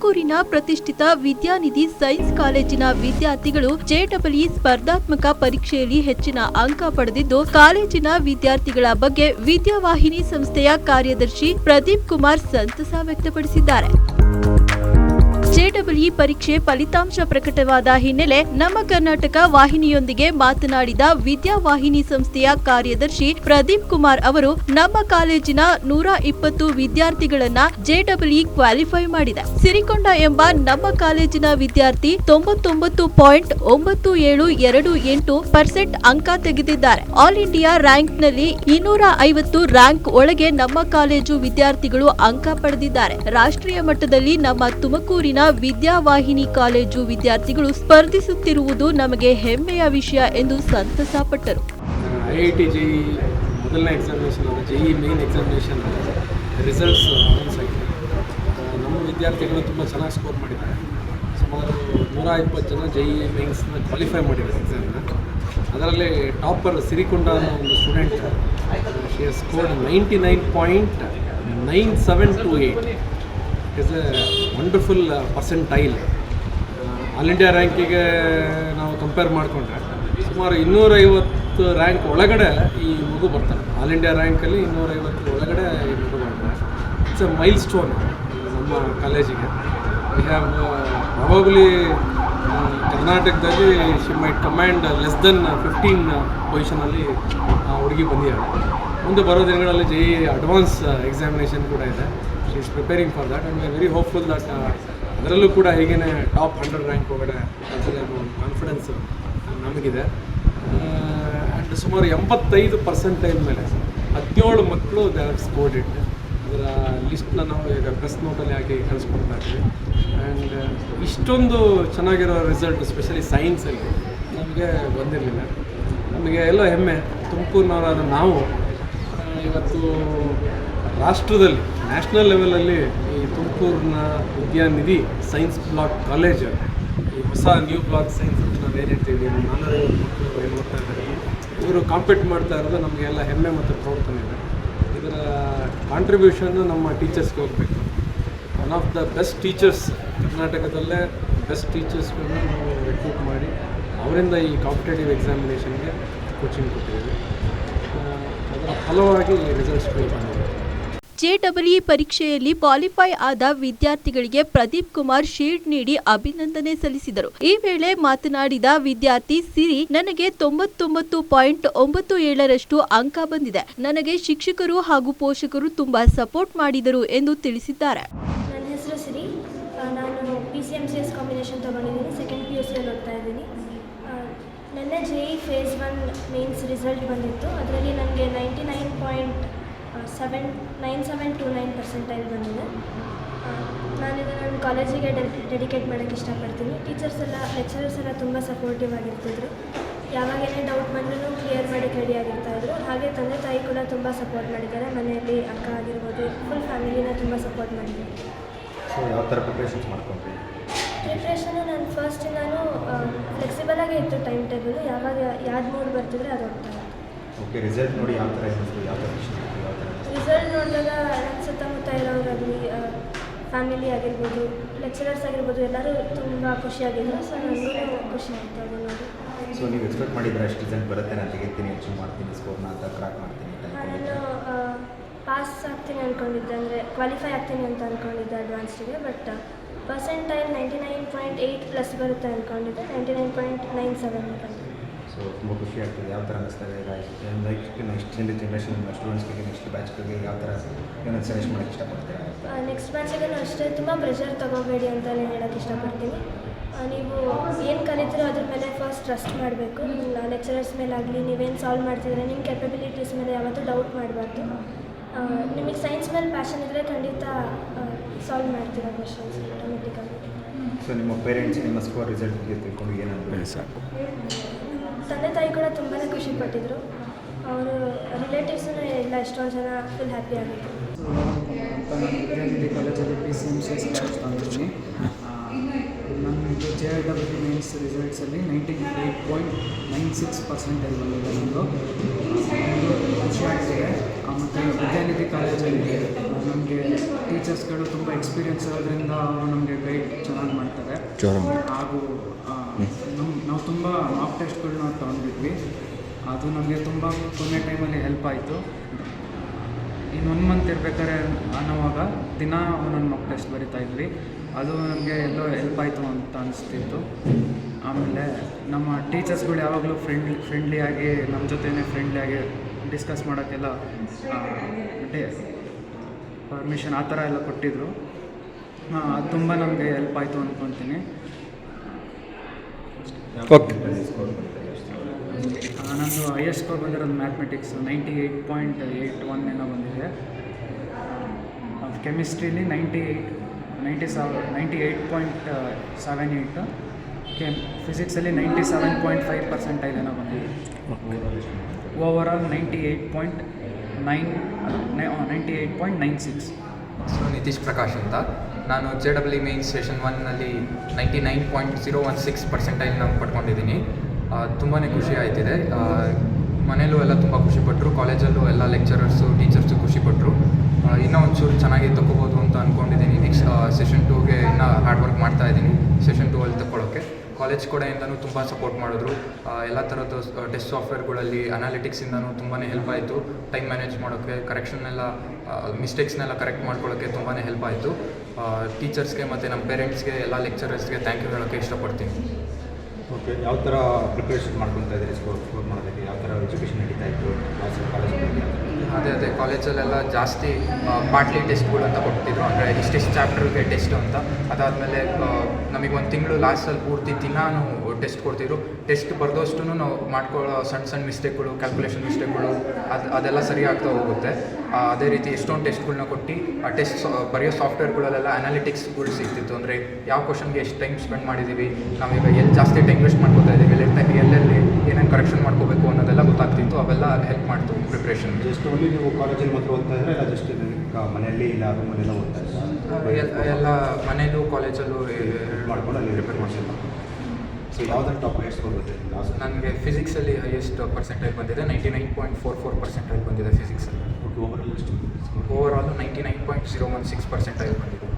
ತುಮಕೂರಿನ ಪ್ರತಿಷ್ಠಿತ ವಿದ್ಯಾನಿಧಿ ಸೈನ್ಸ್ ಕಾಲೇಜಿನ ವಿದ್ಯಾರ್ಥಿಗಳು ಜೆಡಬ್ಲ್ಇ ಸ್ಪರ್ಧಾತ್ಮಕ ಪರೀಕ್ಷೆಯಲ್ಲಿ ಹೆಚ್ಚಿನ ಅಂಕ ಪಡೆದಿದ್ದು, ಕಾಲೇಜಿನ ವಿದ್ಯಾರ್ಥಿಗಳ ಬಗ್ಗೆ ವಿದ್ಯಾವಾಹಿನಿ ಸಂಸ್ಥೆಯ ಕಾರ್ಯದರ್ಶಿ ಪ್ರದೀಪ್ ಕುಮಾರ್ ಸಂತಸ ವ್ಯಕ್ತಪಡಿಸಿದ್ದಾರೆ. ಜೆಡಬ್ಲ್ಇ ಪರೀಕ್ಷೆ ಫಲಿತಾಂಶ ಪ್ರಕಟವಾದ ಹಿನ್ನೆಲೆ ನಮ್ಮ ಕರ್ನಾಟಕ ವಾಹಿನಿಯೊಂದಿಗೆ ಮಾತನಾಡಿದ ವಿದ್ಯಾವಾಹಿನಿ ಸಂಸ್ಥೆಯ ಕಾರ್ಯದರ್ಶಿ ಪ್ರದೀಪ್ ಕುಮಾರ್ ಅವರು, ನಮ್ಮ ಕಾಲೇಜಿನ ನೂರ ಇಪ್ಪತ್ತು ವಿದ್ಯಾರ್ಥಿಗಳನ್ನ ಜೆಡಬ್ಲ್ಇ ಕ್ವಾಲಿಫೈ ಮಾಡಿದೆ. ಸಿರಿಕೊಂಡ ಎಂಬ ನಮ್ಮ ಕಾಲೇಜಿನ ವಿದ್ಯಾರ್ಥಿ ತೊಂಬತ್ತೊಂಬತ್ತು ಪಾಯಿಂಟ್ ಒಂಬತ್ತು ಏಳು ಎರಡು ಎಂಟು ಪರ್ಸೆಂಟ್ ಅಂಕ ತೆಗೆದಿದ್ದಾರೆ. ಆಲ್ ಇಂಡಿಯಾ ರ್ಯಾಂಕ್ನಲ್ಲಿ ಇನ್ನೂರ ಐವತ್ತು ರ್ಯಾಂಕ್ ಒಳಗೆ ನಮ್ಮ ಕಾಲೇಜು ವಿದ್ಯಾರ್ಥಿಗಳು ಅಂಕ ಪಡೆದಿದ್ದಾರೆ. ರಾಷ್ಟ್ರೀಯ ಮಟ್ಟದಲ್ಲಿ ನಮ್ಮ ತುಮಕೂರಿನ ವಿದ್ಯಾವಾಹಿನಿ ಕಾಲೇಜು ವಿದ್ಯಾರ್ಥಿಗಳು ಸ್ಪರ್ಧಿಸುತ್ತಿರುವುದು ನಮಗೆ ಹೆಮ್ಮೆಯ ವಿಷಯ ಎಂದು ಸಂತಸ ಪಟ್ಟರು I I T J E ಮೊದಲನೇ examination JE main examination results announce ಆಗಿದೆ ನಮ್ಮ ವಿದ್ಯಾರ್ಥಿಗಳು ತುಂಬ ಚೆನ್ನಾಗಿ ಸ್ಕೋರ್ ಮಾಡಿದ್ದಾರೆ. ಸುಮಾರು ನೂರ ಇಪ್ಪತ್ತು ಜನ ಜೆಇ ಮೇನ್ಸ್ನ ಕ್ವಾಲಿಫೈ ಮಾಡಿದ್ದಾರೆ ಎಕ್ಸಾಮ್ನ ಅದರಲ್ಲಿ ಟಾಪರ್ ಸಿರಿಕೊಂಡ ಅನ್ನೋ ಒಂದು student she scored ninety nine point nine seven two eight is a wonderful percentile all India ರ್ಯಾಂಕಿಗೆ ನಾವು ಕಂಪೇರ್ ಮಾಡಿಕೊಂಡ್ರೆ ಸುಮಾರು ಇನ್ನೂರೈವತ್ತು ರ್ಯಾಂಕ್ ಒಳಗಡೆ ಈ ಮಗು ಬರ್ತಾರೆ ಆಲ್ ಇಂಡಿಯಾ ರ್ಯಾಂಕಲ್ಲಿ ಇನ್ನೂರೈವತ್ತು ಒಳಗಡೆ ಈ ಮಗು ಬರ್ತಾರೆ ಇಟ್ಸ್ ಎ ಮೈಲ್ ಸ್ಟೋನ್ ನಮ್ಮ ಕಾಲೇಜಿಗೆ ವಿ ಹ್ಯಾವ್ ಪ್ರಾಬಬ್ಲಿ ಕರ್ನಾಟಕದಲ್ಲಿ she may command less than fifteen ಪೊಸಿಷನಲ್ಲಿ ಹುಡುಗಿ ಬಂದಿದ್ದಾಳೆ. ಮುಂದೆ ಬರೋ ದಿನಗಳಲ್ಲಿ ಜೆ ಅಡ್ವಾನ್ಸ್ ಎಕ್ಸಾಮಿನೇಷನ್ ಕೂಡ ಇದೆ. She preparing for that and very hopeful that ಅದರಲ್ಲೂ ಕೂಡ ಹೀಗೇ ಟಾಪ್ ಹಂಡ್ರೆಡ್ ರ್ಯಾಂಕ್ ಒಳಗಡೆ ಕಳ್ಸಿದೆ ಅನ್ನೋ ಒಂದು ಕಾನ್ಫಿಡೆನ್ಸ್ ನಮಗಿದೆ. ಆ್ಯಂಡ್ ಸುಮಾರು ಎಂಬತ್ತೈದು ಪರ್ಸೆಂಟೇಜ್ ಮೇಲೆ ಹದಿನೇಳು ಮಕ್ಕಳು ದೇ ಆರ್ ಸ್ಕೋರ್ಡ್ ಇಟ್ ಅದರ ಲಿಸ್ಟ್ನ ನಾವು ಈಗ ಪ್ರೆಸ್ ನೋಟಲ್ಲಿ ಹಾಕಿ ಕಳಿಸ್ಕೊಡ್ತಾ ಇದ್ವಿ. ಆ್ಯಂಡ್ ಇಷ್ಟೊಂದು ಚೆನ್ನಾಗಿರೋ ರಿಸಲ್ಟ್ ಸ್ಪೆಷಲಿ ಸೈನ್ಸಲ್ಲಿ ನಮಗೆ ಬಂದಿರಲಿಲ್ಲ. ನಮಗೆ ಎಲ್ಲ ಹೆಮ್ಮೆ, ತುಮಕೂರಿನವರಾದ ನಾವು ಇವತ್ತು ರಾಷ್ಟ್ರದಲ್ಲಿ ನ್ಯಾಷನಲ್ ಲೆವೆಲಲ್ಲಿ ಈ ತುಮಕೂರಿನ ವಿದ್ಯಾನಿಧಿ ಸೈನ್ಸ್ ಬ್ಲಾಕ್ ಕಾಲೇಜ್, ಈ ಹೊಸ ನ್ಯೂ ಬ್ಲಾಕ್ ಸೈನ್ಸ್ ಅಂತ ನಾವು ಏನು ಹೇಳ್ತೀವಿ ನಮ್ಮ ನಾನ್ನೂರೈವತ್ತು ಮಕ್ಕಳು ಏನು ಓದ್ತಾ ಇದ್ದಾರೆ, ಇವರು ಕಾಂಪೀಟ್ ಮಾಡ್ತಾ ಇರೋದು ನಮಗೆಲ್ಲ ಹೆಮ್ಮೆ ಮತ್ತು ಪ್ರೌಢತನ ಇದೆ. ಇದರ ಕಾಂಟ್ರಿಬ್ಯೂಷನ್ನು ನಮ್ಮ ಟೀಚರ್ಸ್ಗೆ ಹೋಗಬೇಕು. One of the best teachers ಕರ್ನಾಟಕದಲ್ಲೇ ಬೆಸ್ಟ್ ಟೀಚರ್ಸ್ಗಳನ್ನ ನಾವು ರೆಕ್ರೂಟ್ ಮಾಡಿ, ಅವರಿಂದ ಈ ಕಾಂಪಿಟೇಟಿವ್ ಎಕ್ಸಾಮಿನೇಷನ್ಗೆ ಕೋಚಿಂಗ್ ಕೊಟ್ಟಿದ್ದೀವಿ. ಅದರ ಫಲವಾಗಿ ರಿಸಲ್ಟ್ಸ್ಗಳು ಬಂದಿದೆ. ಜೆಡಬ್ಲ್ಇ ಪರೀಕ್ಷೆಯಲ್ಲಿ ಕ್ವಾಲಿಫೈ ಆದ ವಿದ್ಯಾರ್ಥಿಗಳಿಗೆ ಪ್ರದೀಪ್ ಕುಮಾರ್ ಶೀಲ್ಡ್ ನೀಡಿ ಅಭಿನಂದನೆ ಸಲ್ಲಿಸಿದರು. ಈ ವೇಳೆ ಮಾತನಾಡಿದ ವಿದ್ಯಾರ್ಥಿ, ಸಿರಿ, ನನಗೆ ತೊಂಬತ್ತೊಂಬತ್ತು ಪಾಯಿಂಟ್ ಒಂಬತ್ತು ಏಳರಷ್ಟು ಅಂಕ ಬಂದಿದೆ. ನನಗೆ ಶಿಕ್ಷಕರು ಹಾಗೂ ಪೋಷಕರು ತುಂಬಾ ಸಪೋರ್ಟ್ ಮಾಡಿದರು ಎಂದು ತಿಳಿಸಿದ್ದಾರೆ. ನನ್ನ ಹೆಸರು ಸಿರಿ. ನಾನು P C C S combination ತೊಗೊಂಡಿದ್ದೀನಿ. ಸೆಕೆಂಡ್ ಪಿ ಯು ಸಿಯಲ್ಲಿ ಓದ್ತಾ ಇದ್ದೀನಿ. ನೆನ್ನೆ J E phase one mains result ಬಂದಿತ್ತು. ಅದರಲ್ಲಿ ನನಗೆ ninety nine point seven nine seven two nine percentile ಬಂದಿದೆ. ನಾನು ನಾನಿದು ನನ್ನ ಕಾಲೇಜಿಗೆ ಡೆಡಿಕೇಟ್ ಮಾಡೋಕ್ಕೆ ಇಷ್ಟಪಡ್ತೀನಿ. ಟೀಚರ್ಸ್ ಎಲ್ಲ ಲೆಕ್ಚರರ್ಸ್ ಎಲ್ಲ ತುಂಬ ಸಪೋರ್ಟಿವ್ ಆಗಿರ್ತಿದ್ರು. ಯಾವಾಗೇನೇ ಡೌಟ್ ಬಂದರೂ ಕ್ಲಿಯರ್ ಮಾಡೋಕ್ಕೆ ರೆಡಿ ಆಗಿರ್ತಾಯಿದ್ರು ಹಾಗೆ ತಂದೆ ತಾಯಿ ಕೂಡ ತುಂಬ ಸಪೋರ್ಟ್ ಮಾಡಿದ್ದಾರೆ. ಮನೆಯಲ್ಲಿ ಅಕ್ಕ ಆಗಿರ್ಬೋದು ಫುಲ್ ಫ್ಯಾಮಿಲಿನ ತುಂಬ ಸಪೋರ್ಟ್ ಮಾಡಿದ್ದಾರೆ. ಸೊ ಯಾವ ಥರ ಪ್ರಿಪ್ರೇಷನ್ಸ್ ಮಾಡ್ಕೊಂಡ್ರಿ? ಪ್ರಿಪ್ರೇಷನು ನಾನು ಫಸ್ಟ್ ನಾನು ಫ್ಲೆಕ್ಸಿಬಲ್ ಆಗೇ ಇತ್ತು ಟೈಮ್ ಟೇಬಲ್ ಯಾವಾಗ ಯಾವ್ದು ಮೂಡ್ ಬರ್ತಿದ್ರೆ ಅದು ಹೋಗ್ತಾರೆ ಓಕೆ ರಿಸಲ್ಟ್ ನೋಡಿ ಯಾವ ಥರ ಯಾವ ಥರ ಯಾವ ಥರ? ರಿಸಲ್ಟ್ ನೋಡಿದಾಗ ನನ್ನ ಸುತ್ತಮುತ್ತ ಇರೋರಾಗಲಿ ಫ್ಯಾಮಿಲಿ ಆಗಿರ್ಬೋದು ಲೆಕ್ಚರರ್ಸ್ ಆಗಿರ್ಬೋದು ಎಲ್ಲರೂ ತುಂಬ ಖುಷಿಯಾಗಿದ್ದರು ಸೊ ನನಗೂ ಖುಷಿ ಆಯಿತು ಅದು ನೋಡಿ. ಸೊ ನೀವು ಎಕ್ಸ್ಪೆಕ್ಟ್ ಮಾಡಿದ್ರೆ ಅಷ್ಟು ರಿಸಲ್ಟ್ ಬರುತ್ತೆ ನಾನು ತೆಗಿತೀನಿ ಹೆಚ್ಚು ಮಾಡ್ತೀನಿ ಸ್ಕೋರ್ನ ಅಂತ ಕ್ರಾಕ್ ಮಾಡ್ತೀನಿ ನಾನು ಪಾಸ್ ಆಗ್ತೀನಿ ಅಂದ್ಕೊಂಡಿದ್ದೆ ಅಂದರೆ ಕ್ವಾಲಿಫೈ ಆಗ್ತೀನಿ ಅಂತ ಅಂದ್ಕೊಂಡಿದ್ದೆ ಅಡ್ವಾನ್ಸ್ಗೆ but percentile ninety nine point eight plus ಬರುತ್ತೆ ಅಂದ್ಕೊಂಡಿದ್ದೆ ninety nine point nine seven so ತುಂಬ ಖುಷಿ ಆಗ್ತದೆ. ಯಾವ ಥರ ಇದೆ ನೆಕ್ಸ್ಟ್ ನೆಕ್ಸ್ಟ್ ಜನ್ರೇಷನ್ ಸ್ಟೂಡೆಂಟ್ಸ್ಗೆ ನೆಕ್ಸ್ಟ್ ಬ್ಯಾಚ್ಗಳಿಗೆ ಯಾವ ಥರ ಏನನ್ನು ಸಜೆಸ್ಟ್ ಮಾಡೋಕ್ಕೆ ಇಷ್ಟಪಡ್ತೀರಾ? ನೆಕ್ಸ್ಟ್ ಬ್ಯಾಚಿಗೂ ಅಷ್ಟೇ ತುಂಬ ಪ್ರೆಷರ್ ತಗೋಬೇಡಿ ಅಂತಲೇ ಹೇಳೋಕ್ಕೆ ಇಷ್ಟಪಡ್ತೀನಿ. ನೀವು ಏನು ಕಲಿತೀರೋ ಅದ್ರ ಮೇಲೆ ಫಸ್ಟ್ ಟ್ರಸ್ಟ್ ಮಾಡಬೇಕು. ಲೆಕ್ಚರರ್ಸ್ ಆಗಲಿ ನೀವೇನು ಸಾಲ್ವ್ ಮಾಡ್ತಿದ್ರೆ ನಿಮ್ಮ ಕೆಪಬಿಲಿಟೀಸ್ ಮೇಲೆ ಯಾವತ್ತೂ ಡೌಟ್ ಮಾಡಬಾರ್ದು. ನಿಮಗೆ ಸೈನ್ಸ್ ಮೇಲೆ ಪ್ಯಾಷನ್ ಇದ್ದರೆ ಖಂಡಿತ ಸಾಲ್ವ್ ಮಾಡ್ತೀರಾ ಕ್ವಶನ್ಸ್ ಆಟೋಮೆಟಿಕಾಗಿ ಸೊ ನಿಮ್ಮ ಪೇರೆಂಟ್ಸ್ ನಿಮ್ಮ ಸ್ಕೋರ್ ರಿಸಲ್ಟ್ ಬಗ್ಗೆ ತಿಳ್ಕೊಂಡು ಸಾಕು ತಂದೆ ತಾಯಿ ಕೂಡ ತುಂಬಾ ಖುಷಿ ಪಟ್ಟಿದ್ರು. ಅವರು ರಿಲೇಟಿವ್ಸೂ ಎಲ್ಲ ಎಷ್ಟೊಂದು ಜನ ಫುಲ್ ಹ್ಯಾಪಿ ಆಗುತ್ತೆ ನಾನು ಡಿಗ್ರಿ ಕಾಲೇಜಲ್ಲಿ P C M C S college ನಮ್ಮದು J I W mains ರಿಸಲ್ಟ್ಸಲ್ಲಿ ninety eight point nine six percentage ಬಂದಿದೆ ನಮ್ಮದು ಖುಷಿ ಆಗ್ತಿದೆ. ಮತ್ತು ವಿದ್ಯಾನಿಧಿ ಕಾಲೇಜಲ್ಲಿ ನಮಗೆ ಟೀಚರ್ಸ್ಗಳು ತುಂಬ ಎಕ್ಸ್ಪೀರಿಯನ್ಸ್ ಇರೋದ್ರಿಂದ ಅವರು ನಮಗೆ ಗೈಡ್ ಚೆನ್ನಾಗಿ ಮಾಡ್ತಾರೆ. ಹಾಗೂ ನಮ್ಮ ನಮ್ ನಾವು ತುಂಬ ಮಾಕ್ ಟೆಸ್ಟ್ಗಳನ್ನ ತೊಗೊಂಡಿದ್ವಿ. ಅದು ನಮಗೆ ತುಂಬ ಕೊನೆ ಟೈಮಲ್ಲಿ ಹೆಲ್ಪ್ ಆಯಿತು. ಇನ್ನು ಒಂದು ಮಂತ್ ಇರ್ಬೇಕಾದ್ರೆ ಅನ್ನೋವಾಗ ದಿನ ಒಂದೊಂದು ಮಾಕ್ ಟೆಸ್ಟ್ ಬರಿತಾ ಇದ್ವಿ. ಅದು ನಮಗೆ ಎಲ್ಲೋ ಹೆಲ್ಪ್ ಆಯಿತು ಅಂತ ಅನಿಸ್ತಿತ್ತು. ಆಮೇಲೆ ನಮ್ಮ ಟೀಚರ್ಸ್ಗಳು ಯಾವಾಗಲೂ ಫ್ರೆಂಡ್ಲಿ ಫ್ರೆಂಡ್ಲಿಯಾಗಿ ನಮ್ಮ ಜೊತೆನೇ ಫ್ರೆಂಡ್ಲಿಯಾಗಿ ಡಿಸ್ಕಸ್ ಮಾಡೋಕ್ಕೆಲ್ಲ ಡೇ ಪರ್ಮಿಷನ್ ಆ ಥರ ಎಲ್ಲ ಕೊಟ್ಟಿದ್ದರು ಅದು ತುಂಬ ನಮಗೆ ಹೆಲ್ಪ್ ಆಯಿತು ಅಂದ್ಕೊತೀನಿ ಓಕೆ ನಂದು ಹೈಯೆಸ್ಟ್ ಸ್ಕೋರ್ ಬಂದಿರೋದು mathematics ninety eight point eight one ಏನೋ ಬಂದಿದೆ. ಕೆಮಿಸ್ಟ್ರಿಲಿ ninety eight ninety seven ninety eight point seven eight chem ಫಿಸಿಕ್ಸಲ್ಲಿ ninety seven point five percentile ಏನೋ ಬಂದಿದೆ. Overall ninety eight point nine ninety eight point nine six so Nitish Prakash ಅಂತ. ನಾನು J W main station ಒನ್ನಲ್ಲಿ ninety nine point zero one six percentile ನಾನು ಪಡ್ಕೊಂಡಿದ್ದೀನಿ ತುಂಬಾ ಖುಷಿ ಆಯ್ತಿದೆ. ಮನೇಲೂ ಎಲ್ಲ ತುಂಬ ಖುಷಿಪಟ್ಟರು ಕಾಲೇಜಲ್ಲೂ ಎಲ್ಲ ಲೆಕ್ಚರರ್ಸು ಟೀಚರ್ಸು ಖುಷಿಪಟ್ಟರು ಇನ್ನೂ ಒಂಚೂರು ಚೆನ್ನಾಗಿ ತಗೋಬೋದು ಅಂತ ಅಂದ್ಕೊಂಡಿದ್ದೀನಿ ನೆಕ್ಸ್ಟ್ ಸೆಷನ್ ಟೂಗೆ ಇನ್ನು ಹಾರ್ಡ್ ವರ್ಕ್ ಮಾಡ್ತಾ ಇದ್ದೀನಿ ಸೆಷನ್ ಟೂ ಅಲ್ಲಿ ತಗೊಳ್ಳೋಕ್ಕೆ ಕಾಲೇಜ್ ಕಡೆಯಿಂದನೂ ತುಂಬ ಸಪೋರ್ಟ್ ಮಾಡಿದ್ರು. ಎಲ್ಲ ಥರದ್ದು ಟೆಸ್ಟ್ ಸಾಫ್ಟ್ವೇರ್ಗಳಲ್ಲಿ ಅನಾಲಿಟಿಕ್ಸಿಂದನೂ ತುಂಬಾ ಹೆಲ್ಪ್ ಆಯಿತು. ಟೈಮ್ ಮ್ಯಾನೇಜ್ ಮಾಡೋಕ್ಕೆ ಕರೆಕ್ಷನ್ ಎಲ್ಲ ಮಿಸ್ಟೇಕ್ಸ್ನೆಲ್ಲ ಕರೆಕ್ಟ್ ಮಾಡ್ಕೊಳ್ಳೋಕ್ಕೆ ತುಂಬಾ ಹೆಲ್ಪ್ ಆಯಿತು. ಟೀಚರ್ಸ್ಗೆ ಮತ್ತು ನಮ್ಮ ಪೇರೆಂಟ್ಸ್ಗೆ ಎಲ್ಲ ಲೆಕ್ಚರರ್ಸ್ಗೆ ಥ್ಯಾಂಕ್ ಯು ಹೇಳೋಕ್ಕೆ ಇಷ್ಟಪಡ್ತೀನಿ. ಓಕೆ ಯಾವ ಥರ ಪ್ರಿಪ್ರೇಷನ್ ಮಾಡ್ಕೊತಾ ಇದ್ದೀರಿ? ಸ್ಕೋರ್ ಸ್ಕೋರ್ ಮಾಡೋದಕ್ಕೆ ಯಾವ ಥರ ಎಜುಕೇಷನ್ ನಡೀತಾ ಇತ್ತು? ಅದೇ ಅದೇ ಕಾಲೇಜಲ್ಲೆಲ್ಲ ಜಾಸ್ತಿ ಪಾರ್ಟ್ಲಿ ಟೆಸ್ಟ್ಗಳು ಅಂತ ಕೊಡ್ತಿದ್ರು ಅಂದರೆ ಇಷ್ಟಿಷ್ಟು ಚಾಪ್ಟರ್ಗೆ ಟೆಸ್ಟ್ ಅಂತ. ಅದಾದಮೇಲೆ ನಮಗೆ ಒಂದು ತಿಂಗಳು ಲಾಸ್ಟಲ್ಲಿ ಪೂರ್ತಿ ದಿನಾನು ಟೆಸ್ಟ್ ಕೊಡ್ತಿದ್ರು. ಟೆಸ್ಟ್ ಬರೆದಷ್ಟು ನಾವು ಮಾಡ್ಕೊಳ್ಳೋ ಸಣ್ಣ ಸಣ್ಣ ಮಿಸ್ಟೇಕ್ಗಳು ಕ್ಯಾಲ್ಕುಲೇಷನ್ ಮಿಸ್ಟೇಕ್ಗಳು ಅದು ಅದೆಲ್ಲ ಸರಿ ಆಗ್ತಾ ಹೋಗುತ್ತೆ. ಅದೇ ರೀತಿ ಎಷ್ಟೊಂದು ಟೆಸ್ಟ್ಗಳನ್ನ ಕೊಟ್ಟು ಆ ಟೆಸ್ಟ್ ಬರೆಯೋ ಸಾಫ್ಟ್ವೇರ್ಗಳಲ್ಲೆಲ್ಲ ಅನಾಲಿಟಿಕ್ಸ್ಗಳು ಸಿಗ್ತಿತ್ತು. ಅಂದರೆ ಯಾವ ಕ್ವಶನ್ಗೆ ಎಷ್ಟು ಟೈಮ್ ಸ್ಪೆಂಡ್ ಮಾಡಿದ್ದೀವಿ ನಾವೀಗ ಎಲ್ಲಿ ಜಾಸ್ತಿ ಟೈಮ್ ವೇಸ್ಟ್ ಮಾಡ್ಕೋತಾ ಇದ್ದೀವಿ ಎಲ್ಲಿ ಎಲ್ಲೆಲ್ಲಿ ಏನೇನು ಕರೆಕ್ಷನ್ ಮಾಡ್ಕೋಬೇಕು ಅನ್ನೋದೆಲ್ಲ ಗೊತ್ತಾಗ್ತಿತ್ತು. ಅವೆಲ್ಲ ಹೆಲ್ಪ್ ಮಾಡ್ತು ಪ್ರಿಪ್ರೇಷನ್ ಜಸ್ಟ್ ಓನ್ಲಿ ನೀವು ಕಾಲೇಜಲ್ಲಿ ಮಾತ್ರ ಓದ್ತಾ ಇದ್ರೆ ಇಲ್ಲ ಜಸ್ಟ್ ಮನೆಯಲ್ಲಿ ಇಲ್ಲ ರೂಮಲ್ಲೆಲ್ಲ ಓದ್ತಾ ಇದ್ದಾರೆ ಎಲ್ಲ ಮನೇಲೂ ಕಾಲೇಜಲ್ಲೂ ಮಾಡ್ಕೊಂಡು ಅಲ್ಲಿ ರಿಪೇರ್ ಮಾಡಿಸಿಲ್ಲ ಸೊ ಯಾವ್ದಾರು ಟಾಪ್ ಹೈಯೆಸ್ಟ್ ಸ್ಕೋರ್ ಬಂದಿದೆ ಲಾಸ್ಟ್ ನನಗೆ ಫಿಸಿಕ್ಸಲ್ಲಿ ಹೈಯೆಸ್ಟ್ ಪರ್ಸೆಂಟೇಜ್ ಬಂದಿದೆ. Ninety nine point four four percentage ಬಂದಿದೆ ಫಿಸಿಕ್ಸಲ್ಲಿ overall ninety nine point zero one six percentage ಬಂದಿದೆ.